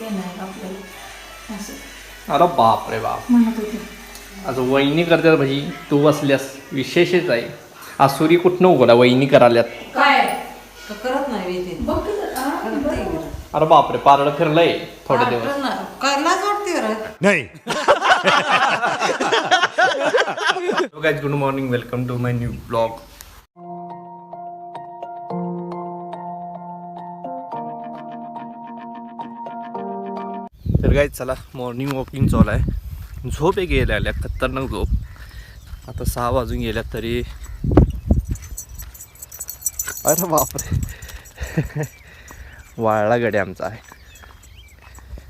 येणार आपल्याला. असं. अरे बाप रे बाप. म्हणत होते. आज वहिनी करतात भाई तू बसल्यास. विशेषच आहे. आसुरी कुठनं उघडा? वहिनी कराल्यात. काय? का करत नाही मी ते? बघ. हा, बरं. अरे बापरे पारड फिरलंय थोडे दिवस. लाज वाटते बरं good morning welcome to my new blog तर गाईज चला मॉर्निंग वॉकिंग चालू आहे. झोप एक गेल्या आल्या खतरनाक झोप. आता सहा वाजून गेल्या तरी. अरे बापरे. वाळला गडे आमचा. आहे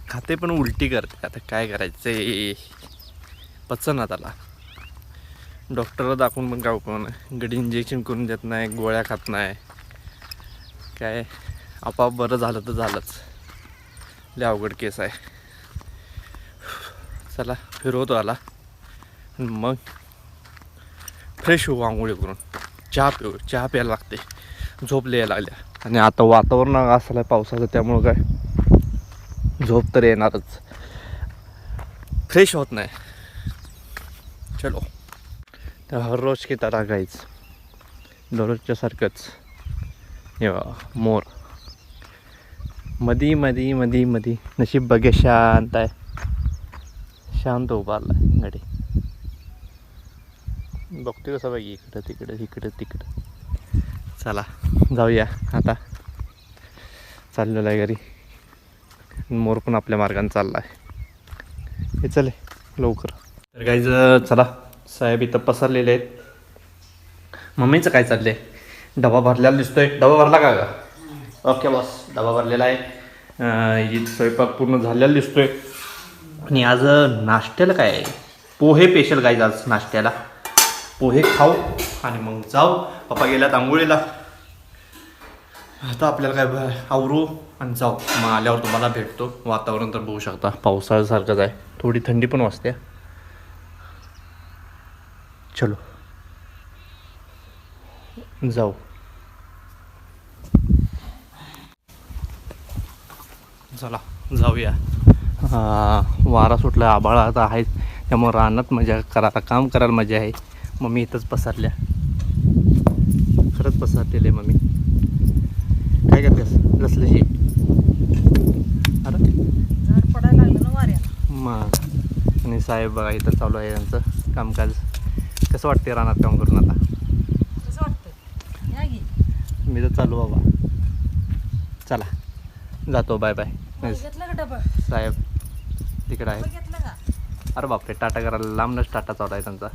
खाते पण उलटी करते. आता काय करायचं पचन ना त्याला डॉक्टरला दाखवून पण काय उपयोग नाही. गडी इंजेक्शन करून देत नाही गोळ्या खात नाही. काय? आपाप बरं झालं तर झालंच. लय अवघड केस आहे. चला फिरवतो आला. मग फ्रेश होऊ आंघोळी करून. चहा पिऊ चहा प्यायला लागते. झोप लिहायला लागल्या. आणि आता वातावरण असलं आहे पावसाचं त्यामुळं काय? झोप तर येणारच. फ्रेश होत नाही. चलो. तर हर रोज की तारा गाईच दररोजच्यासारखंच हे मोर. मधी मधी मधी मधी. नशीब बघे शांत आहे. शांत उभारला आहे गाडी बघतो कसं बघ इकडं तिकडं इकडं तिकडं. चला जाऊया आता. चाललेला आहे घरी. मोर पण आपल्या मार्गाने चालला आहे. हे चले लवकर. तर काहीच चला साहेब इथं पसरलेले आहेत. मम्मीचं काय चाललंय? डबा भरलेला दिसतोय. डबा भरला का ग? ओके बस डबा भरलेला आहे. स्वयंपाक पूर्ण झालेला दिसतोय. आणि आज नाश्त्याला काय? पोहे स्पेशल काय आज नाश्त्याला. पोहे खाऊ आणि मग जाऊ. पप्पा गेल्यात आंघोळीला. आता आपल्याला काय आवरू आणि जाऊ. मग आल्यावर तुम्हाला भेटतो. वातावरण तर बघू शकता. पावसाळ्यासारखंच आहे. थोडी थंडी पण वाजते. चलो. जाऊ. चला. जाऊया. वारा सुटला आबाळ आता आहे. त्यामुळे रानात मजा करायला काम करायला मजा आहे. मम्मी इथंच पसरल्या. खरंच पसरलेले मम्मी. काय करतेस? लसलशी अरे? झाड पडायला लागलं ना वाऱ्याला. मग आणि साहेब बघा इथं चालू आहे यांचं कामकाज. कसं वाटते रानात काम करून आता? कसं वाटतं मी तर चालू बाबा. चला. जातो बाय बाय साहेब तिकडे आहे. अरे बापरे टाटा करायला लांबनच टाटा चालू आहे त्यांचा.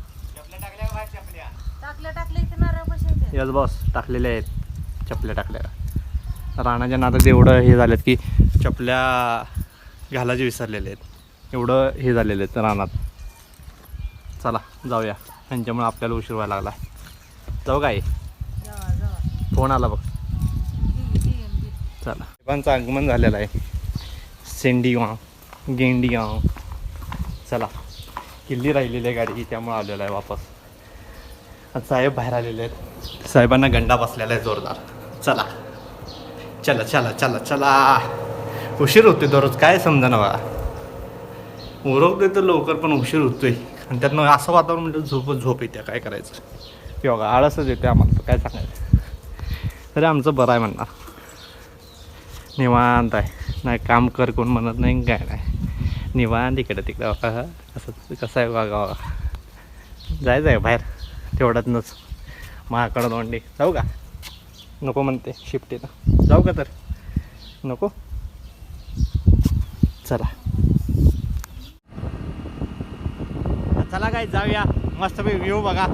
यस बॉस टाकलेले आहेत. चपल्या टाकल्या. राणाच्या नादात एवढं हे झालेत की चपल्या घालायचे विसरलेले आहेत. एवढं हे झालेले आहेत रानात. चला जाऊया. त्यांच्यामुळे आपल्याला उशीर व्हायला लागला. जाऊ काय? फोन आला बघ. चला. साहेबांचं आगमन झालेलं आहे. सेंडीगाव गेंडीगाव चला किल्ली राहिलेली आहे गाडी त्यामुळे आलेलो आहे वापस. साहेब बाहेर आलेले आहेत. साहेबांना गंडा बसलेला आहे जोरदार. चला. चला चला चला चला. उशीर होतोय दररोज काय समजा ना बघा उरवतोय तर लवकर पण उशीर होतोय. आणि त्यातनं असं वातावरण म्हणजे झोप झोप येते काय करायचं. किंवा आळसच येते आम्हाला तर काय सांगायचं. तरी आमचं बरं आहे म्हणणार. निवांत आहे. नाही काम कर कोण म्हणत नाही काय नाही. निवांत इकडं तिकडं बघा असं कसं आहे बघा जायचं आहे बाहेर. तेवढ्यातनंच. महाकडं दोंडी जाऊ का? नको म्हणते शिफ्टीनं जाऊ का तर? नको? चला. चला काय जाऊया. मस्त व्ह्यू बघा.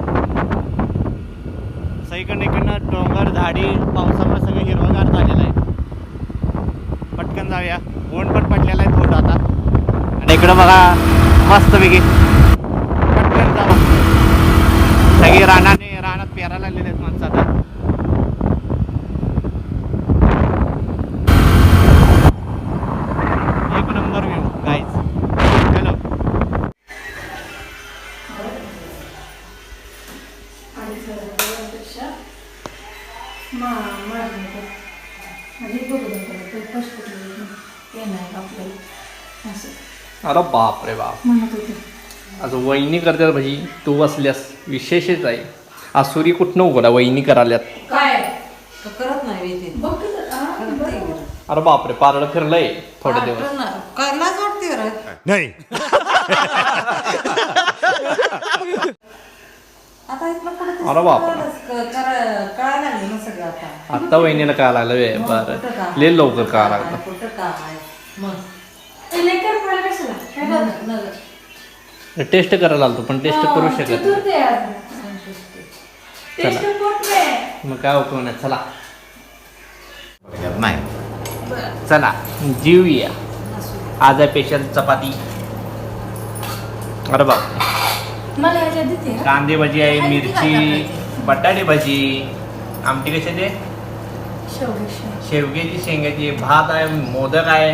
सगळीकडनं इकडनं डोंगर झाडी पावसामुळे सगळं हिरवगार झालेलं आहे. पटकन जाऊया. ऊन पण पडलेलं आहे थोडं आता. आणि इकडं बघा मस्त पैकी सगळी रानाने रानात पेरायला लागलेले आहेत माणसं आता. एक अरे बाप रे बाप. म्हणत होते. आज वहिनी करतात भाई तू बसल्यास विशेषच आहे. आसुरी कुठनं उघडा वहिनी कराल्यात काय? तो करत नाही. बघ हा. अरे बापरे पारड फिरलंय थोडे दिवस. वाटतं ना. काय लाज वाटते रे नाही. आता इथलं कुठं ते अरे बाप. कळालंच, क- करा- कळायला लागलं ना सगळं आता. आता वहिनीला काय लागलं वे बरं. ले लवकर काय लागलं. कुठं काम आहे? मग? टेस्ट करायला आलतो पण टेस्ट करू शकत. नाही. मग काय उपयोग नाही चला नाही. चला जीवया. आज आहे स्पेशल चपाती अरे बाप? कांदे भजी आहे मिरची? बटाटे भजी आमटी कशाची आहे? शेवग्याची. शेवग्याची शेंगाची भात आहे मोदक आहे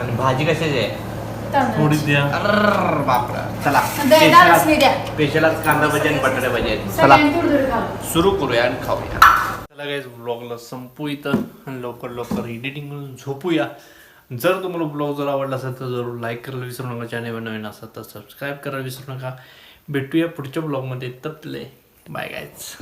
आणि भाजी कशाची आहे? तांदळाची. द्या. अर्र बापरा. चला. दे- डाळच नाही द्या. स्पेशल आज कांदा भजी आणि बटाटे भजी आहेत. चला. थोडी थोडी. सुरू करूया आणि खाऊया. चला गाईज ब्लॉगला संपू इथं आणि लवकर लवकर एडिटिंग करून झोपूया. जर तुम्हाला ब्लॉग जर आवडला असेल तर जरूर लाईक करायला विसरू नका. चॅनल नवीन असेल तर सबस्क्राईब करायला विसरू नका. भेटूया पुढच्या ब्लॉगमध्ये तपले बाय गायज